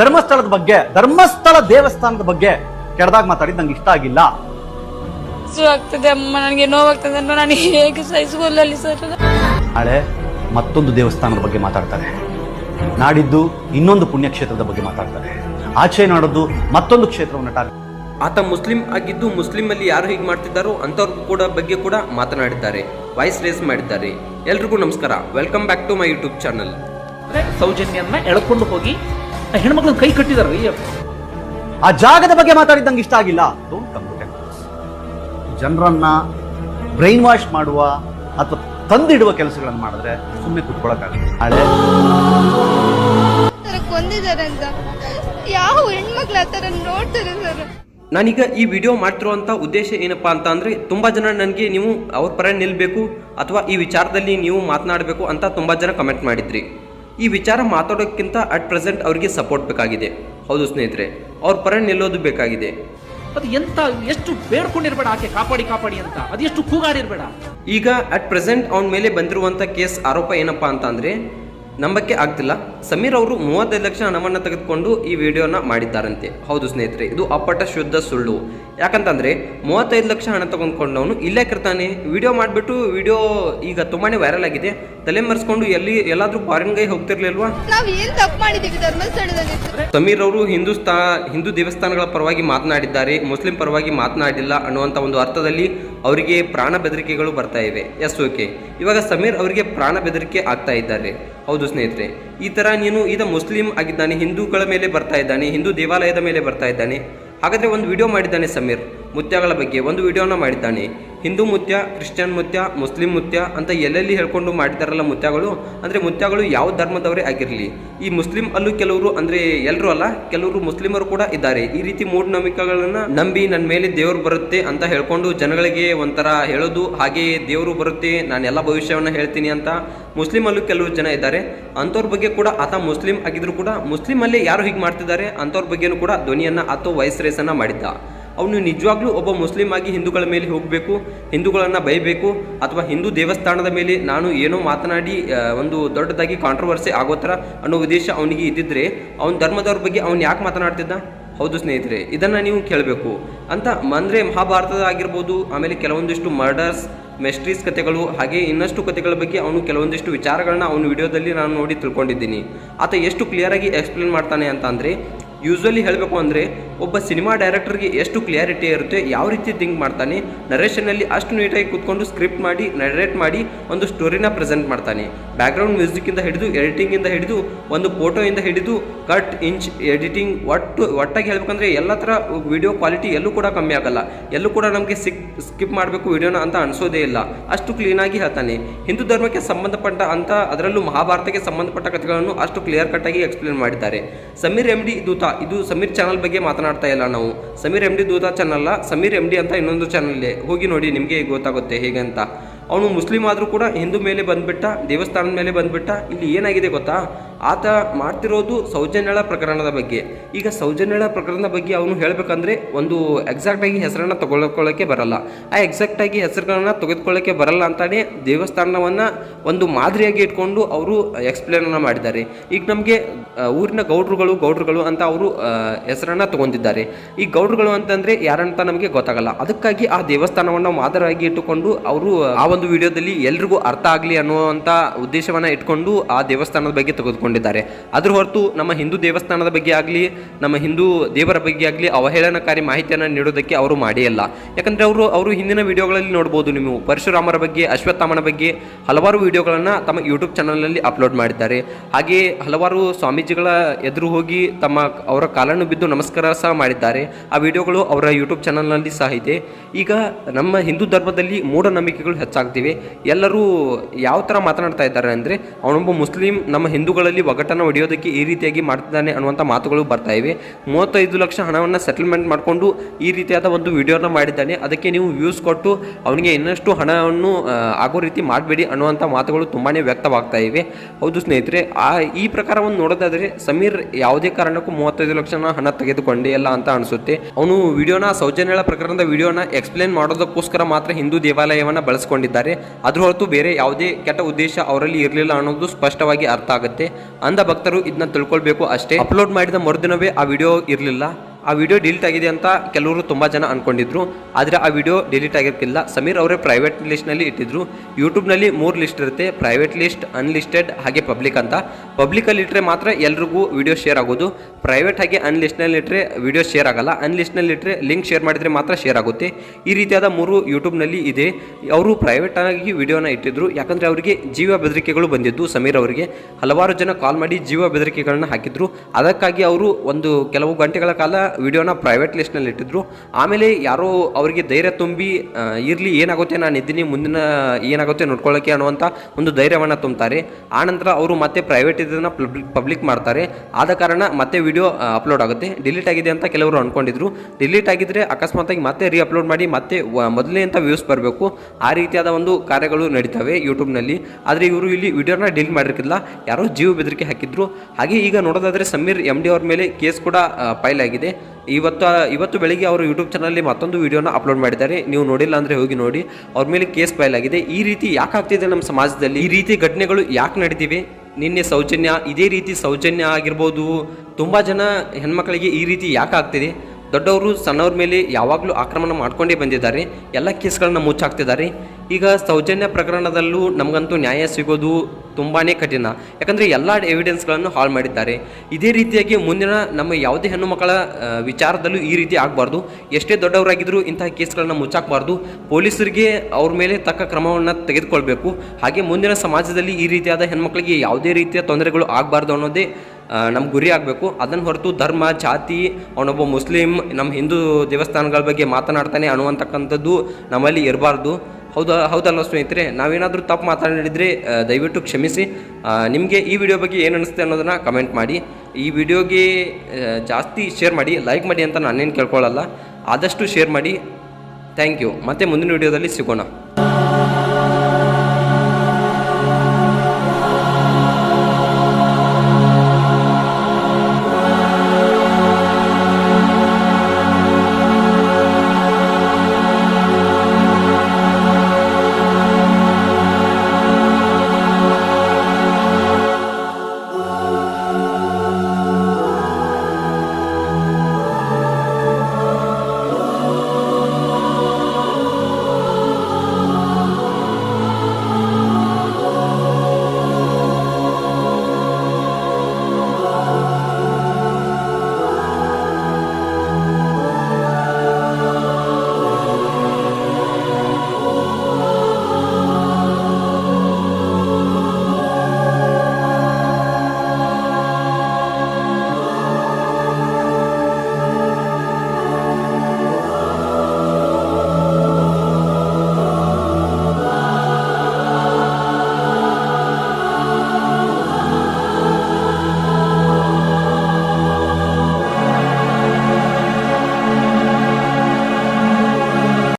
ಧರ್ಮಸ್ಥಳದ ಬಗ್ಗೆ ಧರ್ಮಸ್ಥಳ ದೇವಸ್ಥಾನದ ಬಗ್ಗೆ ಕೆಡದಾಗ ಮಾತಾಡಿದ್ ನಂಗೆ ಇಷ್ಟ ಆಗಿಲ್ಲ. ಹಸು ಆಗ್ತದೆ ಅಮ್ಮ ನನಗೆ ನೋವಾಗ್ತದೆ ನಾನು ಹೇಗೆ ಸಹಿಸ್ಕೊಳ್ಳಲಿ ಸರ್? ನಾಳೆ ಮತ್ತೊಂದು ದೇವಸ್ಥಾನದ ಬಗ್ಗೆ ಮಾತಾಡ್ತಾರೆ. ನಾಡಿದ್ದು ಇನ್ನೊಂದು ಪುಣ್ಯಕ್ಷೇತ್ರದ ಬಗ್ಗೆ ಮಾತಾಡ್ತಾರೆ. ಆಚೆ ನಾಡದ್ದು ಮತ್ತೊಂದು ಕ್ಷೇತ್ರವನ್ನು ಟಾರ್ಗೆಟ್ ಆತ ಮುಸ್ಲಿಂ ಆಗಿದ್ದು ಮುಸ್ಲಿಂ ಅಲ್ಲಿ ಯಾರು ಹೀಗೆ ಮಾಡ್ತಿದ್ದಾರೋ ಅಂಥವ್ರ ಕೂಡ ಬಗ್ಗೆ ಕೂಡ ಮಾತನಾಡಿದ್ದಾರೆ. ವಾಯ್ಸ್ ರೇಸ್ ಮಾಡಿದ್ದಾರೆ. ಎಲ್ರಿಗೂ ನಮಸ್ಕಾರ. Welcome back to my YouTube channel ಸೌಜನ್ಯನ್ನ ಎಳ್ಕೊಂಡು ಹೋಗಿ ಆ ಹೆಣ್ಮಕ್ಳನ್ನ ಕೈ ಕಟ್ಟಿದಾರೆ ಆ ಜಾಗದ ಬಗ್ಗೆ ಮಾತಾಡಿದ್ದಂಗೆ ಇಷ್ಟ ಆಗಿಲ್ಲ. ಜನರನ್ನ ಬ್ರೈನ್ ವಾಶ್ ಮಾಡುವ ಅಥವಾ ತಂದಿಡುವ ಕೆಲಸಗಳನ್ನು ಮಾಡಿದ್ರೆ ಸುಮ್ಮನೆ ಕೊಂದಿದ್ದಾರೆ ಅಂತ. ಯಾವ ಹೆಣ್ಮಕ್ಳು ಆ ಥರ ನೋಡ್ತಾರೆ ಸರ್? ನಾನೀಗ ಈ ವಿಡಿಯೋ ಮಾಡ್ತಿರುವಂಥ ಉದ್ದೇಶ ಏನಪ್ಪಾ ಅಂತ ಅಂದ್ರೆ ತುಂಬಾ ಜನ ನನಗೆ ನೀವು ಅವ್ರ ಪರ ನಿಲ್ಬೇಕು ಅಥವಾ ಈ ವಿಚಾರದಲ್ಲಿ ನೀವು ಮಾತನಾಡಬೇಕು ಅಂತ ತುಂಬಾ ಜನ ಕಮೆಂಟ್ ಮಾಡಿದ್ರಿ. ಈ ವಿಚಾರ ಮಾತಾಡೋಕ್ಕಿಂತ ಅಟ್ ಪ್ರೆಸೆಂಟ್ ಅವರಿಗೆ ಸಪೋರ್ಟ್ ಬೇಕಾಗಿದೆ. ಹೌದು ಸ್ನೇಹಿತರೆ ಅವ್ರ ಪರ ನಿಲ್ಲೋದು ಬೇಕಾಗಿದೆ. ಅದು ಎಂತ ಎಷ್ಟು ಬೇಡ್ಕೊಂಡಿರ್ಬೇಡ ಆಕೆ ಕಾಪಾಡಿ ಕಾಪಾಡಿ ಅಂತ. ಅದೆಷ್ಟು ಕೂಗಾಡಿರ್ಬೇಡ. ಈಗ ಅಟ್ ಪ್ರೆಸೆಂಟ್ ಅವನ ಮೇಲೆ ಬಂದಿರುವಂಥ ಕೇಸ್ ಆರೋಪ ಏನಪ್ಪಾ ಅಂತ ಅಂದ್ರೆ ನಂಬಕ್ಕೆ ಆಗ್ತಿಲ್ಲ. ಸಮೀರ್ ಅವರು ಮೂವತ್ತೈದು ಲಕ್ಷ ಹಣವನ್ನು ತೆಗೆದುಕೊಂಡು ಈ ವಿಡಿಯೋನ ಮಾಡಿದ್ದಾರಂತೆ. ಹೌದು ಸ್ನೇಹಿತರೆ ಇದು ಅಪ್ಪಟ ಶುದ್ಧ ಸುಳ್ಳು. ಯಾಕಂತಂದ್ರೆ ಮೂವತ್ತೈದು ಲಕ್ಷ ಹಣ ತಗೊಂಡ್ಕೊಂಡವನು ಇಲ್ಲೇ ಕರ್ತಾನೆ ವಿಡಿಯೋ ಮಾಡಿಬಿಟ್ಟು ವಿಡಿಯೋ ಈಗ ತುಂಬಾನೇ ವೈರಲ್ ಆಗಿದೆ. ತಲೆ ಮರೆಸ್ಕೊಂಡು ಎಲ್ಲಿ ಎಲ್ಲಾದ್ರೂ ಫಾರಿನ್ಗೆ ಹೋಗ್ತಿರ್ಲಿಲ್ವಾ? ಸಮೀರ್ ಅವರು ಹಿಂದೂಸ್ತಾ ಹಿಂದೂ ದೇವಸ್ಥಾನಗಳ ಪರವಾಗಿ ಮಾತನಾಡಿದ್ದಾರೆ. ಮುಸ್ಲಿಂ ಪರವಾಗಿ ಮಾತನಾಡಿಲ್ಲ ಅನ್ನುವಂತ ಒಂದು ಅರ್ಥದಲ್ಲಿ ಅವರಿಗೆ ಪ್ರಾಣ ಬೆದರಿಕೆಗಳು ಬರ್ತಾ ಇವೆ. Yes okay. ಇವಾಗ ಸಮೀರ್ ಅವರಿಗೆ ಪ್ರಾಣ ಬೆದರಿಕೆ ಆಗ್ತಾ ಇದ್ದಾರೆ. ಹೌದು ಸ್ನೇಹಿತರೆ, ಈ ತರ ನೀನು ಈತ ಮುಸ್ಲಿಂ ಆಗಿದ್ದಾನೆ, ಹಿಂದೂಗಳ ಮೇಲೆ ಬರ್ತಾ ಇದ್ದಾನೆ, ಹಿಂದೂ ದೇವಾಲಯದ ಮೇಲೆ ಬರ್ತಾ ಇದ್ದಾನೆ. ಹಾಗಾದ್ರೆ ಒಂದು ವಿಡಿಯೋ ಮಾಡಿದ್ದಾನೆ ಸಮೀರ್, ಮುತ್ಯಗಳ ಬಗ್ಗೆ, ಒಂದು ವಿಡಿಯೋನ ಮಾಡಿದ್ದಾನೆ. ಹಿಂದೂ ಮುತ್ಯ, ಕ್ರಿಶ್ಚಿಯನ್ ಮುತ್ಯ, ಮುಸ್ಲಿಂ ಮುತ್ಯ ಅಂತ ಎಲ್ಲೆಲ್ಲಿ ಹೇಳ್ಕೊಂಡು ಮಾಡಿದಾರಲ್ಲ ಮುತ್ಯಗಳು? ಅಂದರೆ ಮುತ್ಯಗಳು ಯಾವ ಧರ್ಮದವರೇ ಆಗಿರಲಿ. ಈ ಮುಸ್ಲಿಂ ಅಲ್ಲೂ ಕೆಲವರು, ಅಂದರೆ ಎಲ್ಲರೂ ಅಲ್ಲ, ಕೆಲವರು ಮುಸ್ಲಿಮರು ಕೂಡ ಇದ್ದಾರೆ. ಈ ರೀತಿ ಮೂಢನಂಬಿಕೆಗಳನ್ನು ನಂಬಿ ನನ್ನ ಮೇಲೆ ದೇವರು ಬರುತ್ತೆ ಅಂತ ಹೇಳ್ಕೊಂಡು ಜನಗಳಿಗೆ ಒಂಥರ ಹೇಳೋದು ಹಾಗೆಯೇ ದೇವರು ಬರುತ್ತೆ, ನಾನು ಎಲ್ಲ ಭವಿಷ್ಯವನ್ನು ಹೇಳ್ತೀನಿ ಅಂತ ಮುಸ್ಲಿಂ ಅಲ್ಲೂ ಕೆಲವು ಜನ ಇದ್ದಾರೆ. ಅಂಥವ್ರ ಬಗ್ಗೆ ಕೂಡ ಆತ ಮುಸ್ಲಿಂ ಆಗಿದ್ರು ಕೂಡ ಮುಸ್ಲಿಂ ಅಲ್ಲೇ ಯಾರು ಹೀಗೆ ಮಾಡ್ತಿದ್ದಾರೆ? ಅಂಥವ್ರ ಬಗ್ಗೆನೂ ಕೂಡ ಧ್ವನಿಯನ್ನು ಆತ ವಯಸ್ಸರೇಸನ್ನು ರೇಸನ್ನ ಮಾಡಿದ್ದ. ಅವನು ನಿಜವಾಗ್ಲೂ ಒಬ್ಬ ಮುಸ್ಲಿಂ ಆಗಿ ಹಿಂದೂಗಳ ಮೇಲೆ ಹೋಗಬೇಕು, ಹಿಂದೂಗಳನ್ನು ಬೈಬೇಕು, ಅಥವಾ ಹಿಂದೂ ದೇವಸ್ಥಾನದ ಮೇಲೆ ನಾನು ಏನೋ ಮಾತನಾಡಿ ಒಂದು ದೊಡ್ಡದಾಗಿ ಕಾಂಟ್ರವರ್ಸಿ ಆಗೋ ಥರ ಅನ್ನೋ ಉದ್ದೇಶ ಅವನಿಗೆ ಇದ್ದಿದ್ರೆ ಅವನ ಧರ್ಮದವ್ರ ಬಗ್ಗೆ ಅವನು ಯಾಕೆ ಮಾತನಾಡ್ತಿದ್ದ? ಹೌದು ಸ್ನೇಹಿತರೆ, ಇದನ್ನು ನೀವು ಕೇಳಬೇಕು. ಅಂತ ಅಂದರೆ ಮಹಾಭಾರತದ ಆಗಿರ್ಬೋದು, ಆಮೇಲೆ ಕೆಲವೊಂದಿಷ್ಟು ಮರ್ಡರ್ಸ್ ಮೆಸ್ಟ್ರೀಸ್ ಕಥೆಗಳು ಹಾಗೆ ಇನ್ನಷ್ಟು ಕಥೆಗಳ ಬಗ್ಗೆ ಅವನು ಕೆಲವೊಂದಿಷ್ಟು ವಿಚಾರಗಳನ್ನ ಅವನು ವಿಡಿಯೋದಲ್ಲಿ ನಾನು ನೋಡಿ ತಿಳ್ಕೊಂಡಿದ್ದೀನಿ. ಆತ ಎಷ್ಟು ಕ್ಲಿಯರಾಗಿ ಎಕ್ಸ್ಪ್ಲೇನ್ ಮಾಡ್ತಾನೆ ಅಂತ ಅಂದರೆ ಯೂಶ್ವಲಿ ಹೇಳಬೇಕು ಅಂದರೆ ಒಬ್ಬ ಸಿನಿಮಾ ಡೈರೆಕ್ಟರ್ಗೆ ಎಷ್ಟು ಕ್ಲಿಯಾರಿಟಿ ಇರುತ್ತೆ, ಯಾವ ರೀತಿ ಥಿಂಕ್ ಮಾಡ್ತಾನೆ ನರೇಷನಲ್ಲಿ ಅಷ್ಟು ನೀಟಾಗಿ ಕೂತ್ಕೊಂಡು ಸ್ಕ್ರಿಪ್ಟ್ ಮಾಡಿ, ನರೇಟ್ ಮಾಡಿ ಒಂದು ಸ್ಟೋರಿನ ಪ್ರೆಸೆಂಟ್ ಮಾಡ್ತಾನೆ. ಬ್ಯಾಕ್ಗ್ರೌಂಡ್ ಮ್ಯೂಸಿಕ್ಕಿಂದ ಹಿಡಿದು ಎಡಿಟಿಂಗಿಂದ ಹಿಡಿದು, ಒಂದು ಫೋಟೋಯಿಂದ ಹಿಡಿದು, ಕಟ್, ಇಂಚ್, ಎಡಿಟಿಂಗ್, ಒಟ್ಟು, ಒಟ್ಟಾಗಿ ಹೇಳ್ಬೇಕಂದ್ರೆ ಎಲ್ಲ ಥರ ವಿಡಿಯೋ ಕ್ವಾಲಿಟಿ ಎಲ್ಲೂ ಕೂಡ ಕಮ್ಮಿ ಆಗಲ್ಲ. ಎಲ್ಲೂ ಕೂಡ ನಮಗೆ ಸಿಕ್, ಸ್ಕಿಪ್ ಮಾಡಬೇಕು ವಿಡಿಯೋನ ಅಂತ ಅನಿಸೋದೇ ಇಲ್ಲ. ಅಷ್ಟು ಕ್ಲೀನಾಗಿ ಹೇಳ್ತಾನೆ. ಹಿಂದೂ ಧರ್ಮಕ್ಕೆ ಸಂಬಂಧಪಟ್ಟ ಅಂತ, ಅದರಲ್ಲೂ ಮಹಾಭಾರತಕ್ಕೆ ಸಂಬಂಧಪಟ್ಟ ಕಥೆಗಳನ್ನು ಅಷ್ಟು ಕ್ಲಿಯರ್ ಕಟ್ ಆಗಿ ಎಕ್ಸ್ಪ್ಲೇನ್ ಮಾಡಿದ್ದಾರೆ. ಸಮೀರ್ ಎಂ ಡಿ ದೂತ, ಇದು ಸಮೀರ್ ಚಾನಲ್ ಬಗ್ಗೆ ಮಾತನಾಡ್ತಾ ಇಲ್ಲ ನಾವು. ಸಮೀರ್ ಎಂ ಡಿ ದೂತ ಚಾನಲ್ಲ ಸಮೀರ್ ಎಂ ಡಿ ಅಂತ ಇನ್ನೊಂದು ಚಾನಲ್ ಇದೆ. ಹೋಗಿ ನೋಡಿ, ನಿಮಗೆ ಗೊತ್ತಾಗುತ್ತೆ ಹೇಗೆ ಅಂತ. ಅವನು ಮುಸ್ಲಿಂ ಆದರೂ ಕೂಡ ಹಿಂದೂ ಮೇಲೆ ಬಂದುಬಿಟ್ಟ, ದೇವಸ್ಥಾನದ ಮೇಲೆ ಬಂದುಬಿಟ್ಟ, ಇಲ್ಲಿ ಏನಾಗಿದೆ ಗೊತ್ತಾ? ಆತ ಮಾಡ್ತಿರೋದು ಸೌಜನ್ಯಳ ಪ್ರಕರಣದ ಬಗ್ಗೆ. ಈಗ ಸೌಜನ್ಯಳ ಪ್ರಕರಣದ ಬಗ್ಗೆ ಅವನು ಹೇಳಬೇಕಂದ್ರೆ ಒಂದು ಎಕ್ಸಾಕ್ಟ್ ಆಗಿ ಹೆಸರನ್ನ ತಗೊಳ್ಕೊಳ್ಳೋಕೆ ಬರಲ್ಲ. ಆ ಎಕ್ಸಾಕ್ಟ್ ಆಗಿ ಹೆಸರುಗಳನ್ನ ತೆಗೆದುಕೊಳ್ಳೋಕೆ ಬರಲ್ಲ ಅಂತಾನೆ ದೇವಸ್ಥಾನವನ್ನು ಒಂದು ಮಾದರಿಯಾಗಿ ಇಟ್ಕೊಂಡು ಅವರು ಎಕ್ಸ್ಪ್ಲೇನನ್ನು ಮಾಡಿದ್ದಾರೆ. ಈಗ ನಮಗೆ ಊರಿನ ಗೌಡ್ರುಗಳು ಗೌಡ್ರುಗಳು ಅಂತ ಅವರು ಹೆಸರನ್ನು ತಗೊಂಡಿದ್ದಾರೆ. ಈ ಗೌಡ್ರುಗಳು ಅಂತಂದರೆ ಯಾರಂತ ನಮಗೆ ಗೊತ್ತಾಗಲ್ಲ. ಅದಕ್ಕಾಗಿ ಆ ದೇವಸ್ಥಾನವನ್ನು ಮಾದರಿಯಾಗಿ ಇಟ್ಟುಕೊಂಡು ಅವರು, ಆ ಒಂದು ವಿಡಿಯೋದಲ್ಲಿ ಎಲ್ರಿಗೂ ಅರ್ಥ ಆಗಲಿ ಅನ್ನುವಂಥ ಉದ್ದೇಶವನ್ನು ಇಟ್ಕೊಂಡು ಆ ದೇವಸ್ಥಾನದ ಬಗ್ಗೆ ತೆಗೆದುಕೊಂಡಿದ್ದಾರೆ ಅದರ ಹೊರತು ನಮ್ಮ ಹಿಂದೂ ದೇವಸ್ಥಾನದ ಬಗ್ಗೆ ಆಗಲಿ, ನಮ್ಮ ಹಿಂದೂ ದೇವರ ಬಗ್ಗೆ ಆಗಲಿ ಅವಹೇಳನಕಾರಿ ಮಾಹಿತಿಯನ್ನು ನೀಡೋದಕ್ಕೆ ಅವರು ಮಾಡೇ ಇಲ್ಲ. ಯಾಕಂದರೆ ಅವರು ಅವರು ಹಿಂದಿನ ವಿಡಿಯೋಗಳಲ್ಲಿ ನೋಡ್ಬೋದು ನೀವು. ಪರಶುರಾಮರ ಬಗ್ಗೆ, ಅಶ್ವತ್ಥಾಮನ ಬಗ್ಗೆ ಹಲವಾರು ವಿಡಿಯೋಗಳನ್ನು ತಮ್ಮ ಯೂಟ್ಯೂಬ್ ಚಾನಲ್ನಲ್ಲಿ ಅಪ್ಲೋಡ್ ಮಾಡಿದ್ದಾರೆ. ಹಾಗೆಯೇ ಹಲವಾರು ಸ್ವಾಮೀಜಿಗಳ ಎದುರು ಹೋಗಿ ತಮ್ಮ ಅವರ ಕಾಲನ್ನು ಬಿದ್ದು ನಮಸ್ಕಾರ ಸಹ ಮಾಡಿದ್ದಾರೆ. ಆ ವಿಡಿಯೋಗಳು ಅವರ ಯೂಟ್ಯೂಬ್ ಚಾನಲ್ನಲ್ಲಿ ಸಹ ಇದೆ. ಈಗ ನಮ್ಮ ಹಿಂದೂ ಧರ್ಮದಲ್ಲಿ ಮೂಢನಂಬಿಕೆಗಳು ಹೆಚ್ಚಾಗ್ತಿವೆ. ಎಲ್ಲರೂ ಯಾವ ಥರ ಮಾತನಾಡ್ತಾ ಇದ್ದಾರೆ ಅಂದರೆ, ಅವನೊಬ್ಬ ಮುಸ್ಲಿಂ ನಮ್ಮ ಹಿಂದೂಗಳಲ್ಲಿ ಒಗ್ಗಟ್ಟನ್ನು ಹೊಡೆಯೋದಕ್ಕೆ ಈ ರೀತಿಯಾಗಿ ಮಾಡ್ತಿದ್ದಾನೆ ಅನ್ನುವಂಥ ಮಾತುಗಳು ಬರ್ತಾ ಇವೆ. ಮೂವತ್ತೈದು ಲಕ್ಷ ಹಣವನ್ನು ಸೆಟಲ್ಮೆಂಟ್ ಮಾಡಿಕೊಂಡು ಈ ರೀತಿಯಾದ ಒಂದು ವಿಡಿಯೋನ ಮಾಡಿದ್ದಾನೆ. ಅದಕ್ಕೆ ನೀವು ವ್ಯೂಸ್ ಕೊಟ್ಟು ಅವನಿಗೆ ಇನ್ನಷ್ಟು ಹಣವನ್ನು ಆಗೋ ರೀತಿ ಮಾಡಬೇಡಿ ಅನ್ನುವಂಥ ಮಾತುಗಳು ತುಂಬಾ ವ್ಯಕ್ತವಾಗ್ತಾ ಇವೆ. ಹೌದು ಸ್ನೇಹಿತರೆ, ಆ, ಈ ಪ್ರಕಾರವನ್ನು ನೋಡೋದಾದರೆ ಸಮೀರ್ ಯಾವುದೇ ಕಾರಣಕ್ಕೂ ಮೂವತ್ತೈದು ಲಕ್ಷ ಹಣ ತೆಗೆದುಕೊಂಡೆ ಇಲ್ಲ ಅಂತ ಅನಿಸುತ್ತೆ. ಅವನು ವಿಡಿಯೋನ ಸೌಜನ್ಯಳ ಪ್ರಕರಣದ ವಿಡಿಯೋನ ಎಕ್ಸ್ಪ್ಲೇನ್ ಮಾಡೋದಕ್ಕೋಸ್ಕರ ಮಾತ್ರ ಹಿಂದೂ ದೇವಾಲಯವನ್ನು ಬಳಸ್ಕೊಂಡಿದ್ದಾರೆ. ಅದರ ಹೊರತು ಬೇರೆ ಯಾವುದೇ ಕೆಟ್ಟ ಉದ್ದೇಶ ಅವರಲ್ಲಿ ಇರಲಿಲ್ಲ ಅನ್ನೋದು ಸ್ಪಷ್ಟವಾಗಿ ಅರ್ಥ ಆಗುತ್ತೆ. ಅಂಧ ಭಕ್ತರು ಇದನ್ನ ತಿಳ್ಕೊಳ್ಬೇಕು ಅಷ್ಟೇ. ಅಪ್ಲೋಡ್ ಮಾಡಿದ ಮರುದಿನವೇ ಆ ವಿಡಿಯೋ ಇರಲಿಲ್ಲ. ಆ ವಿಡಿಯೋ ಡಿಲೀಟ್ ಆಗಿದೆ ಅಂತ ಕೆಲವರು ತುಂಬ ಜನ ಅಂದ್ಕೊಂಡಿದ್ರು ಆದರೆ ಆ ವಿಡಿಯೋ ಡಿಲೀಟ್ ಆಗಿರ್ಕಿಲ್ಲ ಸಮೀರ್ ಅವರೇ ಪ್ರೈವೇಟ್ ಲಿಸ್ಟ್ನಲ್ಲಿ ಇಟ್ಟಿದ್ರು. ಯೂಟ್ಯೂಬ್ನಲ್ಲಿ ಮೂರು ಲಿಸ್ಟ್ ಇರುತ್ತೆ. ಪ್ರೈವೇಟ್ ಲಿಸ್ಟ್ ಅನ್ಲಿಸ್ಟೆಡ್ ಹಾಗೆ ಪಬ್ಲಿಕ್ ಅಂತ. ಪಬ್ಲಿಕಲ್ಲಿ ಇಟ್ಟರೆ ಮಾತ್ರ ಎಲ್ರಿಗೂ ವಿಡಿಯೋ ಶೇರ್ ಆಗೋದು. ಪ್ರೈವೇಟ್ ಹಾಗೆ ಅನ್ಲಿಸ್ಟ್ನಲ್ಲಿ ಇಟ್ಟರೆ ವಿಡಿಯೋ ಶೇರ್ ಆಗಲ್ಲ. ಅನ್ಲಿಸ್ಟ್ನಲ್ಲಿ ಇಟ್ಟರೆ ಲಿಂಕ್ ಶೇರ್ ಮಾಡಿದರೆ ಮಾತ್ರ ಶೇರ್ ಆಗುತ್ತೆ. ಈ ರೀತಿಯಾದ ಮೂರು ಯೂಟ್ಯೂಬ್ನಲ್ಲಿ ಇದೆ. ಅವರು ಪ್ರೈವೇಟ್ ಆಗಿ ವಿಡಿಯೋನ ಇಟ್ಟಿದ್ರು. ಯಾಕಂದರೆ ಅವರಿಗೆ ಜೀವ ಬೆದರಿಕೆಗಳು ಬಂದಿದ್ದು ಸಮೀರ್ ಅವರಿಗೆ. ಹಲವಾರು ಜನ ಕಾಲ್ ಮಾಡಿ ಜೀವ ಬೆದರಿಕೆಗಳನ್ನ ಹಾಕಿದ್ರು. ಅದಕ್ಕಾಗಿ ಅವರು ಒಂದು ಕೆಲವು ಗಂಟೆಗಳ ಕಾಲ ವಿಡಿಯೋನ ಪ್ರೈವೇಟ್ ಲಿಸ್ಟ್ನಲ್ಲಿ ಇಟ್ಟಿದ್ರು. ಆಮೇಲೆ ಯಾರೋ ಅವರಿಗೆ ಧೈರ್ಯ ತುಂಬಿ ಇರಲಿ, ಏನಾಗುತ್ತೆ ನಾನು ಇದ್ದೀನಿ, ಮುಂದಿನ ಏನಾಗುತ್ತೆ ನೋಡ್ಕೊಳ್ಳೋಕೆ ಅನ್ನುವಂಥ ಒಂದು ಧೈರ್ಯವನ್ನು ತುಂಬ್ತಾರೆ. ಆನಂತರ ಅವರು ಮತ್ತೆ ಪ್ರೈವೇಟ್ ಇದನ್ನು ಪಬ್ಲಿಕ್ ಮಾಡ್ತಾರೆ. ಆದ ಕಾರಣ ಮತ್ತೆ ವಿಡಿಯೋ ಅಪ್ಲೋಡ್ ಆಗುತ್ತೆ. ಡಿಲೀಟ್ ಆಗಿದೆ ಅಂತ ಕೆಲವರು ಅಂದ್ಕೊಂಡಿದ್ರು ಡಿಲೀಟ್ ಆಗಿದ್ರೆ ಅಕಸ್ಮಾತಾಗಿ ಮತ್ತೆ ರೀ ಅಪ್ಲೋಡ್ ಮಾಡಿ ಮತ್ತೆ ಮೊದಲೇ ಮೊದಲನೇ ಅಂತ ವ್ಯೂಸ್ ಬರಬೇಕು. ಆ ರೀತಿಯಾದ ಒಂದು ಕಾರ್ಯಗಳು ನಡೀತವೆ ಯೂಟ್ಯೂಬ್ನಲ್ಲಿ ಆದರೆ ಇವರು ಇಲ್ಲಿ ವಿಡಿಯೋನ ಡಿಲೀಟ್ ಮಾಡಿರ್ಕಿಲ್ಲ ಯಾರೋ ಜೀವ ಬೆದರಿಕೆ ಹಾಕಿದ್ರು. ಹಾಗೆ ಈಗ ನೋಡೋದಾದರೆ ಸಮೀರ್ ಎಂ ಡಿ ಅವ್ರ ಮೇಲೆ ಕೇಸ್ ಕೂಡ ಫೈಲ್ ಆಗಿದೆ. ಇವತ್ತು ಇವತ್ತು ಬೆಳಿಗ್ಗೆ ಅವರು ಯೂಟ್ಯೂಬ್ ಚಾನಲ್ಲಿ ಮತ್ತೊಂದು ವೀಡಿಯೋನ ಅಪ್ಲೋಡ್ ಮಾಡಿದ್ದಾರೆ. ನೀವು ನೋಡಿಲ್ಲ ಅಂದರೆ ಹೋಗಿ ನೋಡಿ. ಅವ್ರ ಮೇಲೆ ಕೇಸ್ ಫೈಲ್ ಆಗಿದೆ. ಈ ರೀತಿ ಯಾಕೆ ಆಗ್ತಿದೆ ನಮ್ಮ ಸಮಾಜದಲ್ಲಿ? ಈ ರೀತಿ ಘಟನೆಗಳು ಯಾಕೆ ನಡೀತಿವೆ? ನಿನ್ನೆ ಸೌಜನ್ಯ, ಇದೇ ರೀತಿ ಸೌಜನ್ಯ ಆಗಿರ್ಬೋದು. ತುಂಬ ಜನ ಹೆಣ್ಮಕ್ಳಿಗೆ ಈ ರೀತಿ ಯಾಕೆ ಆಗ್ತಿದೆ? ದೊಡ್ಡವರು ಸಣ್ಣವ್ರ ಮೇಲೆ ಯಾವಾಗಲೂ ಆಕ್ರಮಣ ಮಾಡ್ಕೊಂಡೇ ಬಂದಿದ್ದಾರೆ. ಎಲ್ಲ ಕೇಸ್ಗಳನ್ನ ಮುಚ್ಚಾಕ್ತಿದ್ದಾರೆ. ಈಗ ಸೌಜನ್ಯ ಪ್ರಕರಣದಲ್ಲೂ ನಮಗಂತೂ ನ್ಯಾಯ ಸಿಗೋದು ತುಂಬಾ ಕಠಿಣ. ಯಾಕಂದರೆ ಎಲ್ಲ ಎವಿಡೆನ್ಸ್ಗಳನ್ನು ಹಾಳು ಮಾಡಿದ್ದಾರೆ. ಇದೇ ರೀತಿಯಾಗಿ ಮುಂದಿನ ನಮ್ಮ ಯಾವುದೇ ಹೆಣ್ಣುಮಕ್ಕಳ ವಿಚಾರದಲ್ಲೂ ಈ ರೀತಿ ಆಗಬಾರ್ದು. ಎಷ್ಟೇ ದೊಡ್ಡವರಾಗಿದ್ದರೂ ಇಂತಹ ಕೇಸ್ಗಳನ್ನ ಮುಚ್ಚಾಕಬಾರ್ದು. ಪೊಲೀಸರಿಗೆ ಅವ್ರ ಮೇಲೆ ತಕ್ಕ ಕ್ರಮವನ್ನು ತೆಗೆದುಕೊಳ್ಬೇಕು. ಹಾಗೆ ಮುಂದಿನ ಸಮಾಜದಲ್ಲಿ ಈ ರೀತಿಯಾದ ಹೆಣ್ಮಕ್ಳಿಗೆ ಯಾವುದೇ ರೀತಿಯ ತೊಂದರೆಗಳು ಆಗಬಾರ್ದು ಅನ್ನೋದೇ ನಮ್ಮ ಗುರಿ ಆಗಬೇಕು. ಅದನ್ನು ಹೊರತು ಧರ್ಮ, ಜಾತಿ, ಅವನೊಬ್ಬ ಮುಸ್ಲಿಂ ನಮ್ಮ ಹಿಂದೂ ದೇವಸ್ಥಾನಗಳ ಬಗ್ಗೆ ಮಾತನಾಡ್ತಾನೆ ಅನ್ನುವಂಥಕ್ಕಂಥದ್ದು ನಮ್ಮಲ್ಲಿ ಇರಬಾರ್ದು. ಹೌದಾ, ಹೌದಲ್ಲ ಸ್ನೇಹಿತರೆ? ನಾವೇನಾದರೂ ತಪ್ಪು ಮಾತನಾಡಿದರೆ ದಯವಿಟ್ಟು ಕ್ಷಮಿಸಿ. ನಿಮಗೆ ಈ ವಿಡಿಯೋ ಬಗ್ಗೆ ಏನು ಅನಿಸುತ್ತೆ ಅನ್ನೋದನ್ನು ಕಮೆಂಟ್ ಮಾಡಿ. ಈ ವಿಡಿಯೋಗೆ ಜಾಸ್ತಿ ಶೇರ್ ಮಾಡಿ, ಲೈಕ್ ಮಾಡಿ ಅಂತ ನಾನೇನು ಕೇಳ್ಕೊಳ್ಳಲ್ಲ ಆದಷ್ಟು ಶೇರ್ ಮಾಡಿ. Thank you. ಮತ್ತೆ ಮುಂದಿನ ವಿಡಿಯೋದಲ್ಲಿ ಸಿಗೋಣ.